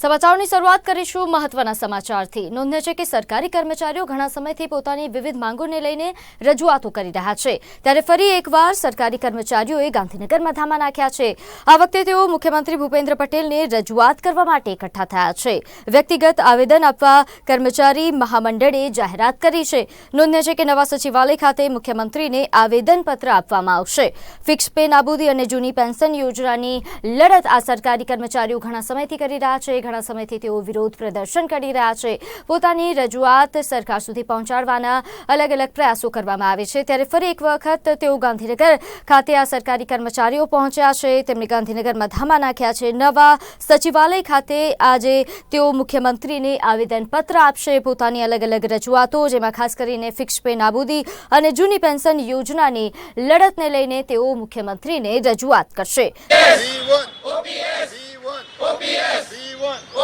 સમાચારોની શરૂઆત કરીશું મહત્વના સમાચારથી. નોંધ્ય છે કે સરકારી કર્મચારીઓ ઘણા સમયથી પોતાની વિવિધ માંગોને લઈને રજૂઆતો કરી રહ્યા છે. ત્યારે ફરી એકવાર સરકારી કર્મચારીઓએ ગાંધીનગરમાં ધામા નાખ્યા છે. આ વખતે તેઓ મુખ્યમંત્રી ભૂપેન્દ્ર પટેલને રજૂઆત કરવા માટે એકઠા થયા છે. વ્યક્તિગત આવેદન આપવા કર્મચારી મહામંડળે જાહેરાત કરી છે. નોંધ્ય છે કે નવા સચિવાલય ખાતે મુખ્યમંત્રીને આવેદનપત્ર આપવામાં આવશે. ફિક્સ પે નાબૂદી અને જૂની પેન્શન યોજનાની લડત આ સરકારી કર્મચારીઓ ઘણા સમયથી કરી રહ્યા છે. ઘણા સમયથી તેઓ વિરોધ પ્રદર્શન કરી રહ્યા છે. પોતાની રજૂઆત સરકાર સુધી પહોંચાડવાના અલગ અલગ પ્રયાસો કરવામાં આવે છે. ત્યારે ફરી એક વખત તેઓ ગાંધીનગર ખાતે આ સરકારી કર્મચારીઓ પહોંચ્યા છે. તેમણે ગાંધીનગરમાં ધામા નાખ્યા છે. નવા સચિવાલય ખાતે આજે તેઓ મુખ્યમંત્રીને આવેદનપત્ર આપશે. પોતાની અલગ અલગ રજૂઆતો, જેમાં ખાસ કરીને ફિક્સ પે નાબૂદી અને જૂની પેન્શન યોજનાની લડતને લઈને તેઓ મુખ્યમંત્રીને રજૂઆત કરશે. C1 OPS C1 OPS C1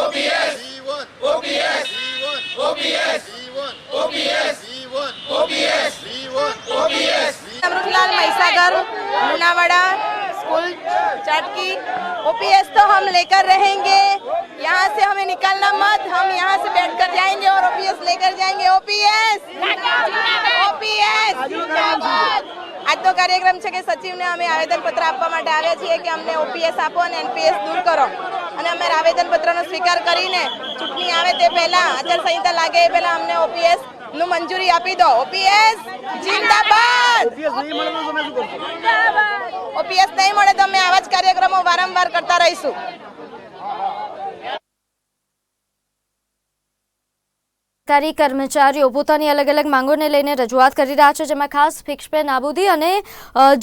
OPS C1 OPS C1 OPS C1 OPS C1 OPS C1 OPS Amrudlal Mahisagar Lunawada school चाटकी OPS तो हम लेकर रहेंगे यहाँ से हमें निकलना मत हम यहाँ से बैठ कर जाएंगे और ओपीएस लेकर जाएंगे ओपीएस ओपीएस આજ તો કાર્યક્રમ છે કે સચિવને અમે આવેદનપત્ર આપવા માટે આવ્યા છીએ કે અમને ઓપીએસ આપો અને એનપીએસ દૂર કરો અને અમે આવેદનપત્રનો સ્વીકાર કરીને ચૂંટણી આવે તે પહેલા આચારસંહિતા લાગે એ પહેલા અમને ઓપીએસનું મંજૂરી આપી દો. ઓપીએસ જિંદાબાદ! ઓપીએસ નહીં મળે તો અમે આવા જ કાર્યક્રમો વારંવાર કરતા રહીશું. સરકારી કર્મચારીઓ પોતાની અલગ અલગ માંગોને લઈને રજૂઆત કરી રહ્યા છે, જેમાં ખાસ ફિક્સ પે નાબૂદી અને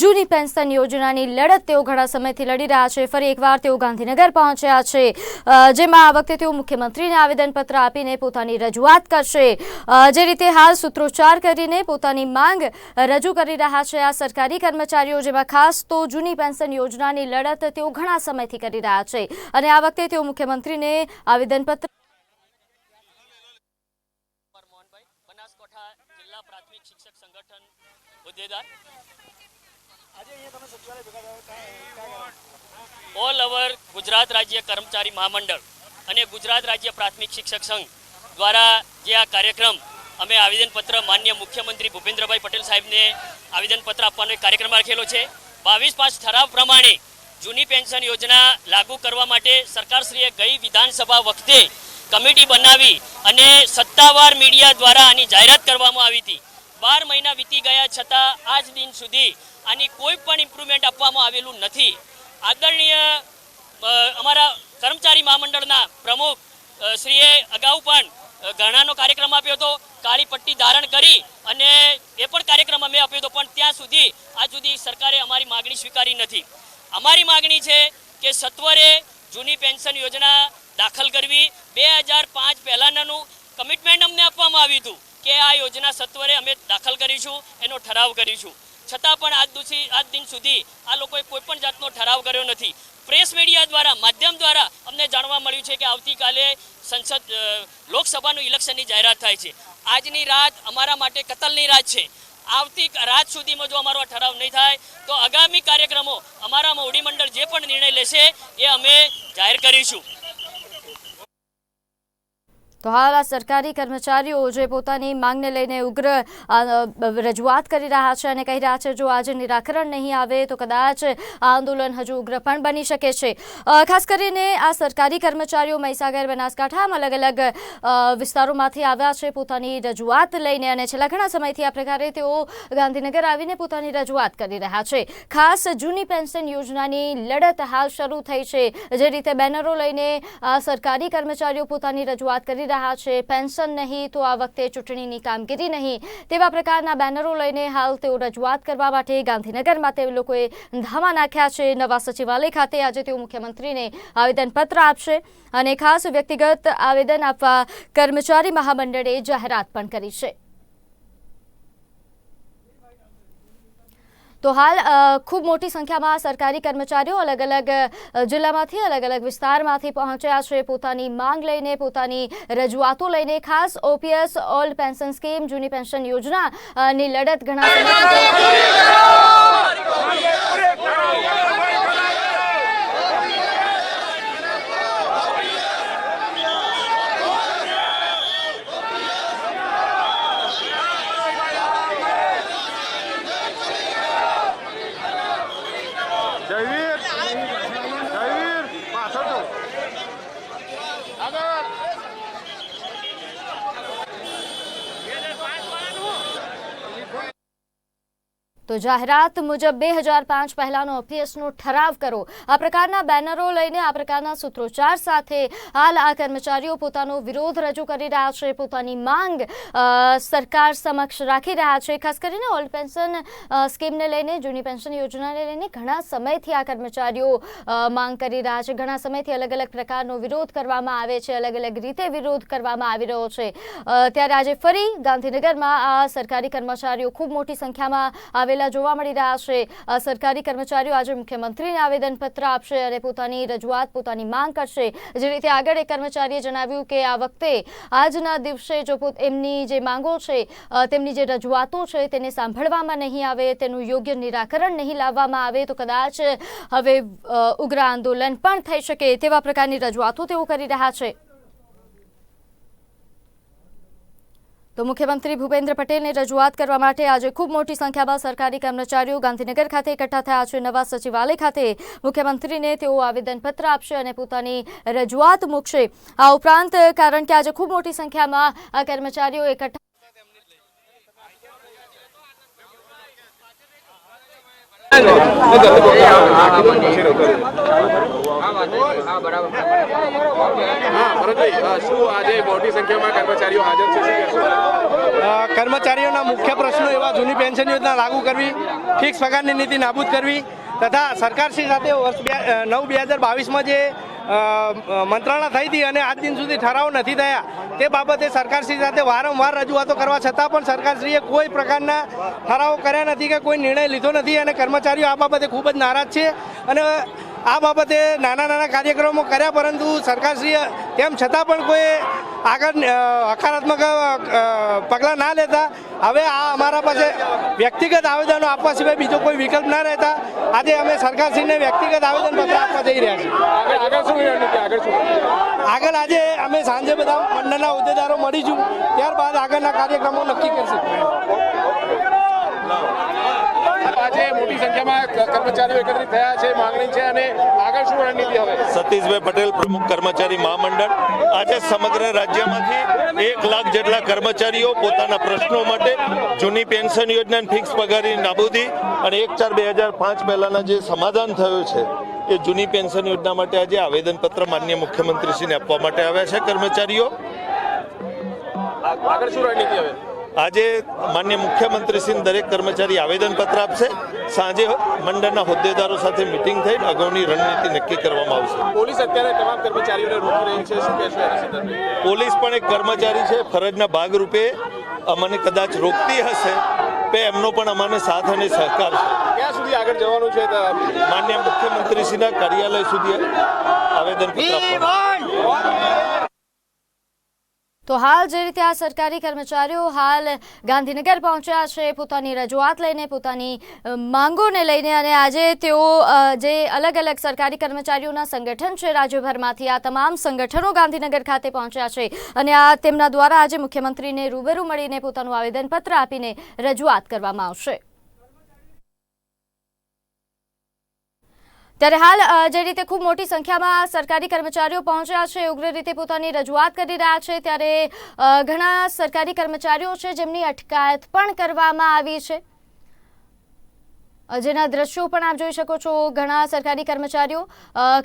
જૂની પેન્શન યોજનાની લડત તેઓ ઘણા સમયથી લડી રહ્યા છે. ફરી એકવાર તેઓ ગાંધીનગર પહોંચ્યા છે. જેમાં આ વખતે તેઓ મુખ્યમંત્રીને આવેદનપત્ર આપીને પોતાની રજૂઆત કરશે. જે રીતે હાલ સૂત્રોચ્ચાર કરીને પોતાની માંગ રજૂ કરી રહ્યા છે આ સરકારી કર્મચારીઓ, જેમાં ખાસ તો જૂની પેન્શન યોજનાની લડત તેઓ ઘણા સમયથી કરી રહ્યા છે. અને આ વખતે તેઓ મુખ્યમંત્રીને આવેદનપત્ર જિલ્લા પ્રાથમિક શિક્ષક સંગઠન હોદ્દેદાર. ઓલ ઓવર ગુજરાત રાજ્ય કર્મચારી મહામંડળ અને ગુજરાત રાજ્ય પ્રાથમિક શિક્ષક સંઘ દ્વારા જે આ કાર્યક્રમ અમે આવેદનપત્ર માન્ય મુખ્યમંત્રી ભૂપેન્દ્રભાઈ પટેલ સાહેબને આવેદનપત્ર આપવાનો એક કાર્યક્રમ રાખેલો છે. બાવીસ પાંચ ઠરાવ પ્રમાણે જૂની પેન્શન યોજના લાગુ કરવા માટે સરકારશ્રીએ ગઈ વિધાનસભા વખતે કમિટી બનાવી અને સત્તાવાર મીડિયા દ્વારા આની જાહેરાત કરવામાં આવી હતી. બાર મહિના વીતી ગયા છતાં આજ દિન સુધી આની કોઈ પણ ઇમ્પ્રુવમેન્ટ આપવામાં આવેલું નથી. આદરણીય અમારા કર્મચારી મહામંડળના પ્રમુખ શ્રીએ અગાઉ પણ ઘરણાનો કાર્યક્રમ આપ્યો હતો, કાળી પટ્ટી ધારણ કરી અને એ પણ કાર્યક્રમ અમે આપ્યો હતો, પણ ત્યાં સુધી, આજ સુધી સરકારે અમારી માગણી સ્વીકારી નથી. અમારી માગણી છે કે સત્વરે જૂની પેન્શન યોજના દાખલ કરવી. બે હજાર પાંચ પહેલાંનાનું કમિટમેન્ટ અમને આપવામાં આવ્યું હતું કે આ યોજના સત્વરે અમે દાખલ કરીશું, એનો ઠરાવ કરીશું. છતાં પણ આજ દુસી, આજ દિન સુધી આ લોકોએ કોઈ પણ જાતનો ઠરાવ કર્યો નથી. પ્રેસ મીડિયા દ્વારા, માધ્યમ દ્વારા અમને જાણવા મળ્યું છે કે આવતીકાલે સંસદ લોકસભાનું ઇલેક્શનની જાહેરાત થાય છે. આજની રાત અમારા માટે કતલની રાત છે. આવતી રાત સુધીમાં જો અમારો ઠરાવ નહીં થાય, તો આગામી કાર્યક્રમો અમારા મોવડી મંડળ જે પણ નિર્ણય લેશે, એ અમે જાહેર કરીશું. તો હાલ આ સરકારી કર્મચારીઓ જે પોતાની માંગને લઈને ઉગ્ર રજૂઆત કરી રહ્યા છે અને કહી રહ્યા છે, જો આજે નિરાકરણ નહીં આવે, તો કદાચ આ આંદોલન હજુ ઉગ્ર પણ બની શકે છે. ખાસ કરીને આ સરકારી કર્મચારીઓ મહીસાગર બનાસકાંઠામાં અલગ અલગ વિસ્તારોમાંથી આવ્યા છે પોતાની રજૂઆત લઈને અને છેલ્લા ઘણા સમયથી આ પ્રકારે તેઓ ગાંધીનગર આવીને પોતાની રજૂઆત કરી રહ્યા છે. ખાસ જૂની પેન્શન યોજનાની લડત હાલ શરૂ થઈ છે, જે રીતે બેનરો લઈને સરકારી કર્મચારીઓ પોતાની રજૂઆત કરી રહ્યા છે. પેન્શન નહીં તો આ વખતે ચૂંટણીની કામગીરી નહીં. તેવા પ્રકારના બેનરો લઈને હાલ તેઓ રજૂઆત કરવા માટે ગાંધીનગરમાં તે લોકોએ ધામા નાખ્યા છે. નવા સચિવાલય ખાતે આજે તેઓ મુખ્યમંત્રીને આવેદનપત્ર આપશે અને ખાસ વ્યક્તિગત આવેદન આપવા કર્મચારી મહામંડળે જાહેરાત પણ કરી છે. તો હાલ ખૂબ મોટી સંખ્યામાં સરકારી કર્મચારીઓ અલગ અલગ જિલ્લામાંથી અલગ અલગ વિસ્તારમાંથી પહોંચ્યા છે. પોતાની માંગ લઈને, પોતાની રજૂઆતો લઈને ખાસ ઓપીએસ ઓલ્ડ પેન્શન સ્કીમ, જૂની પેન્શન યોજના ની લડત ઘણા તો જાહેરાત મુજબ બે હજાર પાંચ પહેલાનો ઓપીએસનો ઠરાવ કરો. આ પ્રકારના બેનરો લઈને આ પ્રકારના સૂત્રોચ્ચાર સાથે હાલ આ કર્મચારીઓ પોતાનો વિરોધ રજૂ કરી રહ્યા છે, પોતાની માંગ સરકાર સમક્ષ રાખી રહ્યા છે. ખાસ કરીને ઓલ્ડ પેન્શન સ્કીમને લઈને, જૂની પેન્શન યોજનાને લઈને ઘણા સમયથી આ કર્મચારીઓ માંગ કરી રહ્યા છે. ઘણા સમયથી અલગ અલગ પ્રકારનો વિરોધ કરવામાં આવે છે, અલગ અલગ રીતે વિરોધ કરવામાં આવી રહ્યો છે. ત્યારે આજે ફરી ગાંધીનગરમાં આ સરકારી કર્મચારીઓ ખૂબ મોટી સંખ્યામાં આવેલા જોવા મળી રહ્યા છે. સરકારી કર્મચારીઓ આજે મુખ્યમંત્રીને આવેદનપત્ર આપશે અને પોતાની રજૂઆત, પોતાની માંગ કરશે. જે રીતે આગળ એક કર્મચારીએ જણાવ્યું કે આ વખતે, આજના દિવસે જો એમની જે માંગો છે તેમની જે રજૂઆતો છે, તેને સાંભળવામાં નહીં આવે, તેનું યોગ્ય નિરાકરણ નહીં લાવવામાં આવે, તો કદાચ હવે ઉગ્ર આંદોલન પણ થઈ શકે તેવા પ્રકારની રજૂઆતો તેઓ કરી રહ્યા છે. તો મુખ્યમંત્રી ભૂપેન્દ્ર પટેલને રજૂઆત કરવા માટે આજે ખૂબ મોટી સંખ્યામાં સરકારી કર્મચારીઓ ગાંધીનગર ખાતે એકઠા થયા છે. નવા સચિવાલય ખાતે મુખ્યમંત્રીને તેઓ આવેદનપત્ર આપશે અને પોતાની રજૂઆત મૂકશે. આ ઉપરાંત, કારણ કે આજે ખૂબ મોટી સંખ્યામાં આ કર્મચારીઓ એકઠા હા ભરતભાઈ અ, શું આજે મોટી સંખ્યામાં કર્મચારીઓ હાજર છે શું કહેશો? અ, કર્મચારીઓના મુખ્ય પ્રશ્નો એવા, જૂની પેન્શન યોજના લાગુ કરવી, ફિક્સ પગારની નીતિ નાબૂદ કરવી, તથા સરકારશ્રી સાથે વર્ષ નવ બે હજાર બાવીસમાં જે મંત્રણા થઈ હતી અને આજ દિન સુધી ઠરાવ નથી થયા. તે બાબતે સરકારશ્રી સાથે વારંવાર રજૂઆતો કરવા છતાં પણ સરકારશ્રીએ કોઈ પ્રકારના ઠરાવો કર્યા નથી કે કોઈ નિર્ણય લીધો નથી અને કર્મચારીઓ આ બાબતે ખૂબ જ નારાજ છે. અને આ બાબતે નાના નાના કાર્યક્રમો કર્યા પરંતુ સરકારશ્રીએ તેમ છતાં પણ કોઈ આગળ હકારાત્મક પગલાં ના લેતા. હવે આ અમારા પાસે વ્યક્તિગત આવેદનો આપવા સિવાય બીજો કોઈ વિકલ્પ ના રહેતા. આજે અમે સરકારશ્રીને વ્યક્તિગત આવેદનપત્ર આપવા જઈ રહ્યા છીએ. આગળ શું આગળ શું? આગળ આજે અમે સાંજે બધા મંડળના હોદ્દેદારો મળીશું. ત્યારબાદ આગળના કાર્યક્રમો નક્કી કરશું. આજે મોટી સંખ્યામાં કર્મચારીઓ એકત્રિત થયા છે માંગણી છે અને આગળ શું રણનીતિ હવે? સતીશભાઈ પટેલ પ્રમુખ કર્મચારી મહામંડળ. આજે સમગ્ર રાજ્યમાંથી એક લાખ જેટલા કર્મચારીઓ પોતાના પ્રશ્નો માટે જૂની પેન્શન યોજના ફિક્સ પગારની નાબૂદી અને એક ચાર બે હજાર પાંચ પહેલાના જે સમાધાન થયું છે એ જૂની પેન્શન યોજના માટે આજે આવેદનપત્ર માન્ય મુખ્યમંત્રીશ્રીને આપવા માટે આવ્યા છે કર્મચારીઓ. આગળ શું રણનીતિ હવે? આજે માન્ય મુખ્યમંત્રીશ્રીને દરેક કર્મચારી આવેદનપત્ર આપશે. સાંજે મંડળના હોદ્દેદારો સાથે મિટિંગ થઈ અગાઉની રણનીતિ નક્કી કરવામાં આવશે. પોલીસ અત્યારે તમામ કર્મચારીઓને રોકી રહી છે. શું કહેશો પોલીસ પણ એક કર્મચારી છે. ફરજના ભાગરૂપે અમને કદાચ રોકતી હશે તે એમનો પણ અમાને સાથ અને સહકાર છે. ક્યાં સુધી આગળ જવાનું છે માન્ય મુખ્યમંત્રીશ્રીના કાર્યાલય સુધી આવેદનપત્ર આપવાનું. તો હાલ જે રીતે આ સરકારી કર્મચારીઓ હાલ ગાંધીનગર પહોંચ્યા છે, પોતાની રજૂઆત લઈને, પોતાની માંગોને લઈને અને આજે તેઓ જે અલગ અલગ સરકારી કર્મચારીઓના સંગઠન છે, રાજ્યભરમાંથી આ તમામ સંગઠનો ગાંધીનગર ખાતે પહોંચ્યા છે અને આ તેમના દ્વારા આજે મુખ્યમંત્રીને રૂબરૂ મળીને પોતાનું આવેદનપત્ર આપીને રજૂઆત કરવામાં આવશે. ત્યારે હાલ જે રીતે ખૂબ મોટી સંખ્યામાં સરકારી કર્મચારીઓ પહોંચ્યા છે, ઉગ્ર રીતે પોતાની રજૂઆત કરી રહ્યા છે, ત્યારે ઘણા સરકારી કર્મચારીઓ છે જેમની અટકાયત પણ કરવામાં આવી છે. જેના દ્રશ્યો પણ આપ જોઈ શકો છો, ઘણા સરકારી કર્મચારીઓ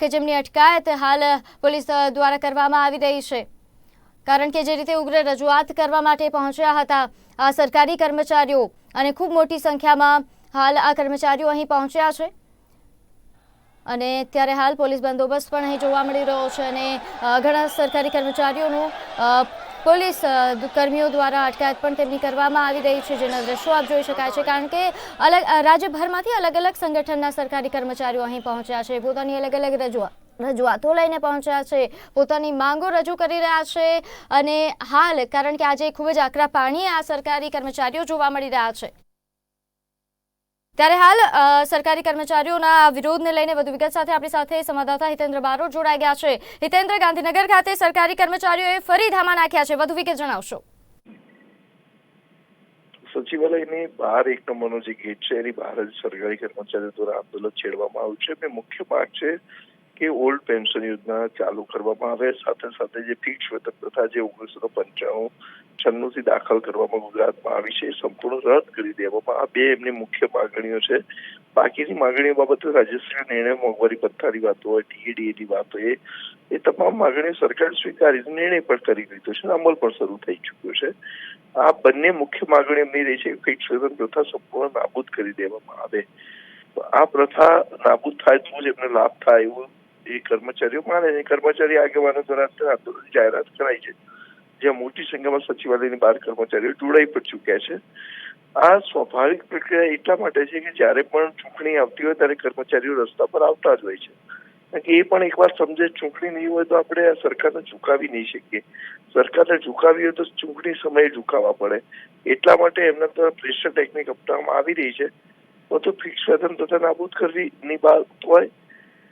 કે જેમની અટકાયત હાલ પોલીસ દ્વારા કરવામાં આવી રહી છે. કારણ કે જે રીતે ઉગ્ર રજૂઆત કરવા માટે પહોંચ્યા હતા, આ સરકારી કર્મચારીઓ અને ખૂબ મોટી સંખ્યામાં હાલ આ કર્મચારીઓ અહીં પહોંચ્યા છે. અને ત્યારે હાલ પોલીસ બંદોબસ્ત પણ અહીં જોવા મળી રહ્યો છે અને ઘણા સરકારી કર્મચારીઓનું પોલીસ કર્મીઓ દ્વારા અટકાયત પણ તેમની કરવામાં આવી રહી છે, જેના દ્રશ્યો આપ જોઈ શકાય છે, કારણ કે અલગ રાજ્યભરમાંથી અલગ અલગ સંગઠનના સરકારી કર્મચારીઓ અહીં પહોંચ્યા છે, પોતાની અલગ અલગ રજૂઆત રજૂઆતો લઈને પહોંચ્યા છે, પોતાની માંગો રજૂ કરી રહ્યા છે અને હાલ, કારણ કે આજે ખૂબ જ આકરા પાણીએ આ સરકારી કર્મચારીઓ જોવા મળી રહ્યા છે. ત્યારે હાલ સરકારી કર્મચારીઓના વિરોધને લઈને વધુ વિગત સાથે આપણી સાથે સંવાદદાતા હિતેન્દ્ર બારોટ જોડાઈ ગયા છે. હિતેન્દ્ર, ગાંધીનગર ખાતે સરકારી કર્મચારીઓએ ફરી ધામા નાખ્યા છે. વધુ વિગત જણાવશો. સચિવાલયની બહાર એક નંબરનો જે ગેટ છે, એની બહાર જ સરકારી કર્મચારીઓ દ્વારા આંદોલન છેડવામાં આવ્યું છે. અને મુખ્ય માર્ગ છે કે ઓલ્ડ પેન્શન યોજના ચાલુ કરવામાં આવે, સાથે સાથે જે ફિક્સ વેતન પ્રથા જે ઓગણીસો પંચાણું છન્નું થી દાખલ કરવામાં ગુજરાતમાં આવી છે, એ સંપૂર્ણ રદ કરી દેવામાં આ બે એમની મુખ્ય માગણીઓ છે. બાકીની માગણીઓ બાબતે રાજ્યશ્રી નિર્ણય મોંઘવારી પથ્થાની વાતો હોય ડીએડીએ ની વાત હોય, એ તમામ માગણીઓ સરકાર સ્વીકારી નિર્ણય પણ કરી લીધો છે અમલ પણ શરૂ થઈ ચુક્યો છે. આ બંને મુખ્ય માગણી એમની રહી છે ફિક્સ વેતન પ્રથા સંપૂર્ણ નાબૂદ કરી દેવામાં આવે. આ પ્રથા નાબૂદ થાય તો જ એમને લાભ થાય એવું એ કર્મચારીઓ માને નહીં કર્મચારી આગેવાનો દ્વારા આંદોલન જાહેરાત કરાઈ છે. જ્યાં મોટી સંખ્યામાં સચિવાલયની બહાર કર્મચારીઓ જોડાઈ પણ ચૂક્યા છે. આ સ્વાભાવિક પ્રક્રિયા એટલા માટે છે કે જ્યારે પણ ચૂંટણી આવતી હોય ત્યારે કર્મચારીઓ રસ્તા પર આવતા જ હોય છે. કારણ કે એ પણ એકવાર સમજે ચૂંટણી નહીં હોય તો આપણે આ સરકારને ઝુકાવી નહીં શકીએ. સરકારને ઝુકાવી હોય તો ચૂંટણી સમયે ઝુકાવવા પડે. એટલા માટે એમના દ્વારા પ્રેશર ટેકનિક અપનાવવામાં આવી રહી છે. તો ફિક્સ વેતન તથા નાબૂદ કરવીની બાબત હોય.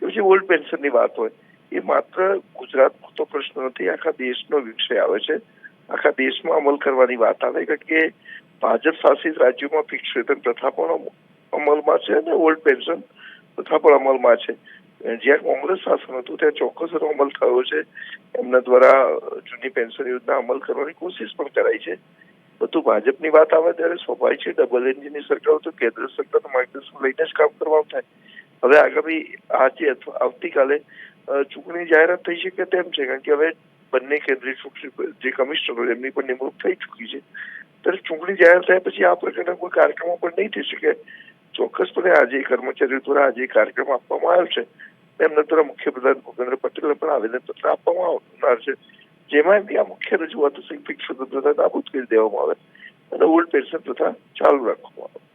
પછી ઓલ્ડ પેન્શનની વાત હોય, એ માત્ર ગુજરાત પૂરતો પ્રશ્ન નથી, આખા દેશનો વિષય આવે છે. આખા દેશમાં અમલ કરવાની વાત આવે, કારણ કે ભાજપ શાસિત રાજ્યોમાં ફિક્સ વેતન પ્રથા પણ અમલમાં છે અને ઓલ્ડ પેન્શન પ્રથા પણ અમલમાં છે. જ્યાં કોંગ્રેસ શાસન હતું, ત્યાં ચોક્કસ એનો અમલ થયો છે. એમના દ્વારા જૂની પેન્શન યોજના અમલ કરવાની કોશિશ પણ કરાઈ છે. બધું ભાજપની વાત આવે ત્યારે સ્વાભાવિક છે ડબલ એન્જિનની સરકાર તો કેન્દ્ર સરકારનું માર્ગદર્શન લઈને જ કામ કરવાનું થાય. હવે આગામી આજે અથવા આવતીકાલે ચૂંટણી જાહેરાત થઈ શકે તેમ છે? કારણ કે હવે બંને કેન્દ્રીય ચૂંટણી જે કમિશનરો એમની પણ નિમણૂક થઈ ચૂકી છે. ત્યારે ચૂંટણી જાહેર થયા પછી આ પ્રકારના કોઈ કાર્યક્રમો પણ નહીં થઈ શકે. ચોક્કસપણે આજે કર્મચારીઓ દ્વારા આજે કાર્યક્રમ આપવામાં આવ્યો છે. એમના દ્વારા મુખ્યપ્રધાન ભૂપેન્દ્ર પટેલને પણ આવેદનપત્ર આપવામાં આવનાર છે. જેમાં એમની આ મુખ્ય રજૂઆતો છે કે ફિક્સ સ્વતંત્રતા નાબૂદ કરી દેવામાં આવે અને ઓલ્ડ પેન્શન પ્રથા ચાલુ રાખવામાં આવે.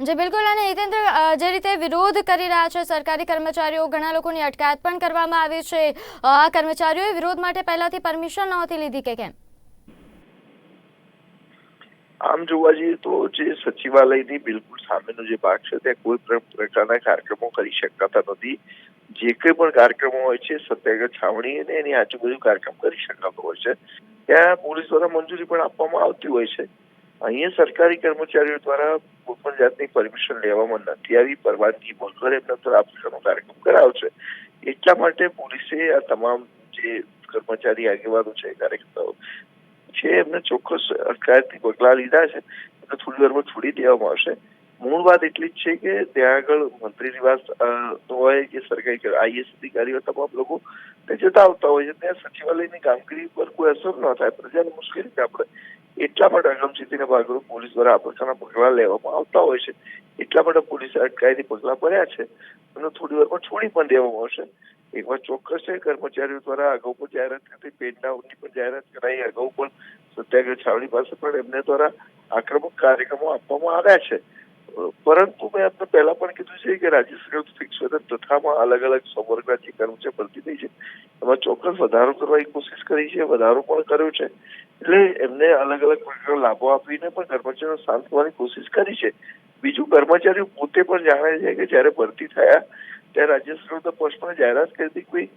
જે બિલકુલ, અને હિતેન્દ્ર જે રીતે વિરોધ કરી રહ્યા છે, સરકારી કર્મચારીઓ, ઘણા લોકોની અટકાયત પણ કરવામાં આવી છે. આ કર્મચારીઓએ વિરોધ માટે પહેલાથી પરમિશન નહોતી લીધી કે કેમ? આમ જોવા જઈએ તો જે સચિવાલયની બિલકુલ સામેનો જે ભાગ છે, ત્યાં કોઈ પ્રકારના કાર્યક્રમો કરી શકાતા નથી. જે કંઈ પણ કાર્યક્રમો હોય છે, સત્યાગ્રહ છાવણી અને એની આજુબાજુ કાર્યક્રમ કરી શકાતો હોય છે. ત્યાં પોલીસ દ્વારા મંજૂરી પણ આપવામાં આવતી હોય છે. અહીંયા સરકારી કર્મચારીઓ દ્વારા કોઈ પણ જાતની પરમિશન લેવામાં નથી આવી. પરવાનગી વગર એમના દ્વારા આ કાર્યક્રમ કરાવશે. એટલા માટે પોલીસે આ તમામ જે કર્મચારી આગેવાનો છે, કાર્યકર્તાઓ છે, એમને ચોક્કસ અટકાયતની પગલાં લીધા છે. એમને થોડી વારમાં છોડી દેવામાં આવશે. મૂળ વાત એટલી જ છે કે ત્યાં આગળ મંત્રી નિવાસ હોય કે સરકારી આઈએસ અધિકારીઓ તમામ લોકો તે જતા આવતા હોય છે. ત્યાં સચિવાલયની કામગીરી પર કોઈ અસર ન થાય. પ્રજાને મુશ્કેલી ના પડે એટલા માટે અગમચેતીના ભાગરૂપ પોલીસ દ્વારા આ પ્રકારના પગલા લેવામાં આવતા હોય છે. એટલા માટે પોલીસે અટકાયતી પગલા ભર્યા છે. અને થોડી વારમાં છોડી પણ દેવામાં આવશે. એકવાર ચોક્કસ છે, કર્મચારીઓ દ્વારા અગાઉ પણ જાહેરાત કરી પેટનાઉટની પણ જાહેરાત કરાઈ. અગાઉ પણ સત્યાગ્રહ છાવણી પાસે પણ એમને દ્વારા આક્રમક કાર્યક્રમો આપવામાં આવ્યા છે. પરંતુ મેં આપને પહેલા પણ કીધું છે કે રાજ્ય સરકાર અલગ અલગ સંવર્ગના જે કર્મચારી ભરતી થઈ છે. એમાં ચોક્કસ વધારો કરવાની કોશિશ કરી છે, વધારો પણ કર્યો છે. એટલે એમને અલગ અલગ પ્રકારના લાભો આપીને પણ કર્મચારીઓ શાંત થવાની કોશિશ કરી છે. બીજું, કર્મચારીઓ પોતે પણ જાણે છે કે જ્યારે ભરતી થયા, ત્યારે રાજ્ય સરકાર તો સ્પષ્ટપણે જાહેરાત કરી હતી કે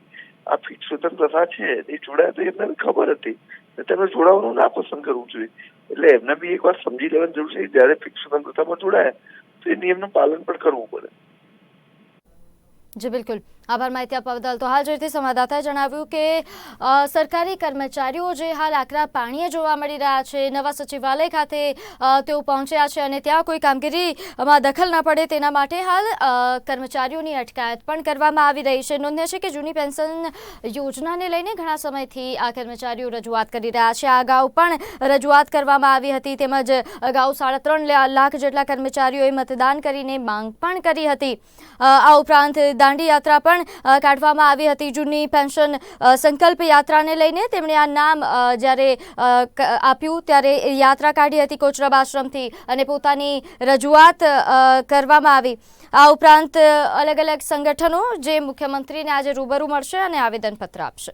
આ ફિક્સ વેતન પ્રથા છે, એ જોડાયા તો એમને ખબર હતી. તમે જોડાવાનું ના પસંદ કરવું જોઈએ. એટલે એમને બી એક વાર સમજી લેવાની જરૂર છે. જ્યારે ફિક્સ સ્વતંત્રતામાં જોડાયા, તો એ નિયમનું પાલન પણ કરવું પડે. જી, બિલકુલ. આભાર માહિતી આપવા બદલ. તો હાલ જે રીતે સંવાદદાતાએ જણાવ્યું કે સરકારી કર્મચારીઓ જે હાલ આકરા પાણીએ જોવા મળી રહ્યા છે, નવા સચિવાલય ખાતે તેઓ પહોંચ્યા છે અને ત્યાં કોઈ કામગીરીમાં દખલ ન પડે તેના માટે હાલ કર્મચારીઓની અટકાયત પણ કરવામાં આવી રહી છે. નોંધ્ય છે કે જૂની પેન્શન યોજનાને લઈને ઘણા સમયથી આ કર્મચારીઓ રજૂઆત કરી રહ્યા છે. આ અગાઉ પણ રજૂઆત કરવામાં આવી હતી તેમજ અગાઉ સાડા ત્રણ લાખ જેટલા કર્મચારીઓએ મતદાન કરીને માંગ પણ કરી હતી. આ ઉપરાંત દાંડી યાત્રા પણ અ, કાઢવામાં આવી હતી જૂની પેન્શન સંકલ્પ યાત્રાને લઈને. તેમણે આ નામ જ્યારે આપ્યું ત્યારે યાત્રા કાઢી હતી કોચરબ આશ્રમથી અને પોતાની રજૂઆત કરવામાં આવી. આ ઉપરાંત અલગ અલગ સંગઠનો જે મુખ્યમંત્રીને આજે રૂબરૂ મળશે અને આવેદનપત્ર આપશે.